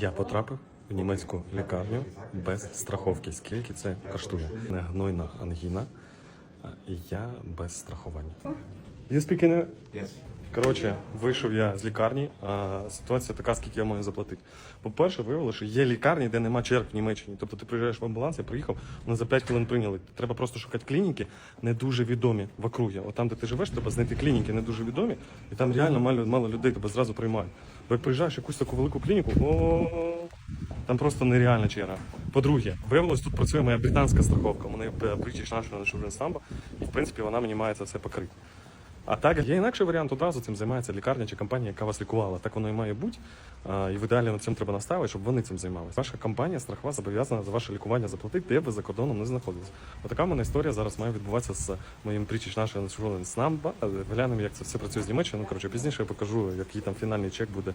Я потрапив в німецьку лікарню без страховки. Скільки це коштує? Не гнойна ангіна, і я без страхування. You speak in... Yes. Коротше, вийшов я з лікарні, а ситуація така, скільки я маю заплатити. По-перше, виявилося, що є лікарні, де нема черг в Німеччині. Тобто ти приїжджаєш в амбуланс, я приїхав, вони за 5 хвилин прийняли. Треба просто шукати клініки, не дуже відомі в округі. От там, де ти живеш, треба знайти клініки не дуже відомі, і там реально мало, мало людей тебе зразу приймають. Бо приїжджаєш в якусь таку велику клініку, там просто нереальна черга. По-друге, виявилось, тут працює моя британська страховка. Мене є British National Insurance Number, і в принципі вона мені має це все покрити. А так є інакший варіант, одразу цим займається лікарня чи компанія, яка вас лікувала. Так воно і має бути. І в ідеалі над цим треба наставити, щоб вони цим займалися. Ваша компанія страхова зобов'язана за ваше лікування заплатити, де ви за кордоном не знаходились. Отака в мене історія зараз має відбуватися з моїм British National Insurance Number. Глянемо, як це все працює з Німеччини. Ну, коротше, пізніше я покажу, який там фінальний чек буде.